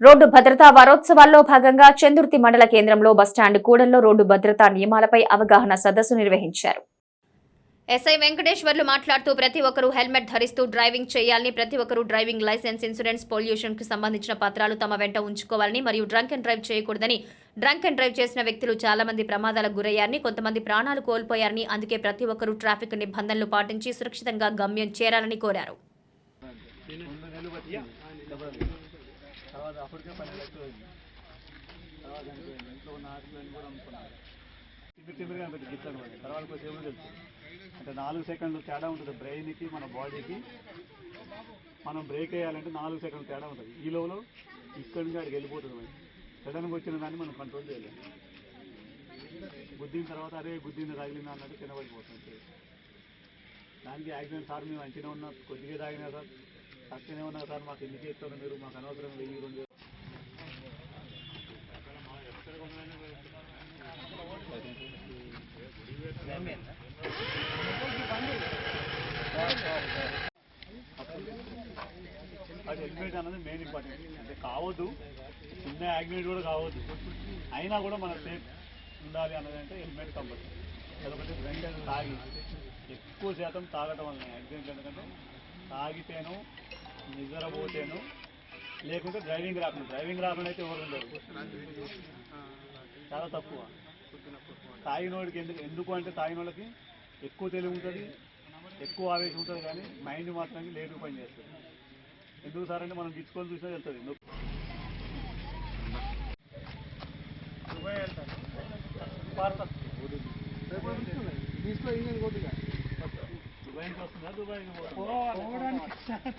Road భద్రతా వారోత్సవాల్లో భాగంగా చందుర్తి మండల కేంద్రంలో బస్టాండ్ కూడల్లో రోడ్డు భద్రతా నియమాలపై అవగాహన సదస్సు నిర్వహించారు. ఎస్ఐ వెంకటేశ్వర్లు మాట్లాడుతూ ప్రతి ఒక్కరూ హెల్మెట్ ధరిస్తూ డ్రైవింగ్ చేయాలని ప్రతి ఒక్కరూ డ్రైవింగ్ లైసెన్స్ ఇన్సూరెన్స్ పొల్యూషన్కు సంబంధించిన పత్రాలు తమ వెంట ఉంచుకోవాలని మరియు డ్రంక్ అండ్ డ్రైవ్ చేయకూడదని డ్రంక్ అండ్ డ్రైవ్ చేసిన వ్యక్తులు చాలా మంది ప్రమాదాలకు గురయ్యారని కొంతమంది ప్రాణాలు కోల్పోయారని అందుకే ప్రతి ఒక్కరూ ట్రాఫిక్ నిబంధనలు పాటించి సురక్షితంగా గమ్యం చేరాలని కోరారు. తర్వాత అప్పటికే పన్నెండు లక్షలు అయింది తర్వాత అనిపోయింది ఇంట్లో ఉన్న ఆటలను కూడా అమ్ముకున్నారు. తిమ్మిరి తిమ్మిరిగా అనిపించింది గిట్లను తర్వాత కొంచెం ఏమో తెలుసు. అంటే నాలుగు సెకండ్లు తేడా ఉంటుంది బ్రెయిన్కి మన బాడీకి. మనం బ్రేక్ వేయాలంటే నాలుగు సెకండ్లు తేడా ఉంటుంది. ఈ లోపల ఇక్కడి నుంచి అక్కడికి వెళ్ళిపోతుంది మరి. సడన్గా వచ్చిన దాన్ని మనం కంట్రోల్ చేయలేము గుద్దిన తర్వాత అరే గుద్దింది తగిలిందా అన్నట్టు కింద పడిపోతుంది. దానికి యాక్సిడెంట్ సార్ మేము మంచిగా ఉన్నా కొద్దిగా తాగినా సార్. అక్కడనే ఉన్నా సార్ మాకు ఎందుకు ఇస్తారు మీరు? మాకు అనవసరం వెయ్యి రెండు అది హెల్మెట్ అనేది మెయిన్ ఇంపార్టెంట్ అంటే కావద్దు చిన్న యాక్సిడెంట్ కూడా కావద్దు. అయినా కూడా మన సేఫ్ ఉండాలి అన్నది అంటే హెల్మెట్ కంపల్సరీ లేకపోతే డ్రింక్ తాగి ఎక్కువ శాతం తాగటం వల్ల యాక్సిడెంట్ ఎందుకంటే తాగితేను నిద్రపోతేను. లేకుంటే డ్రైవింగ్ రాకుండా డ్రైవింగ్ రాకుండా అయితే ఎవరు ఉండరు. చాలా తక్కువ. తాగినోడికి ఎందుకు ఎందుకు అంటే తాగినోళ్ళకి ఎక్కువ తెలివి ఉంటుంది ఎక్కువ ఆవేశం ఉంటుంది కానీ మైండ్ మాత్రం లేటు పని చేస్తుంది. ఎందుకు సార్ అంటే మనం గిచ్చుకొని చూసినా వెళ్తుంది ఎందుకు దుబాయ్ వస్తుందా దుబాయ్కి ఓపెన్ చేయండి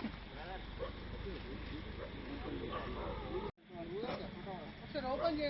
అది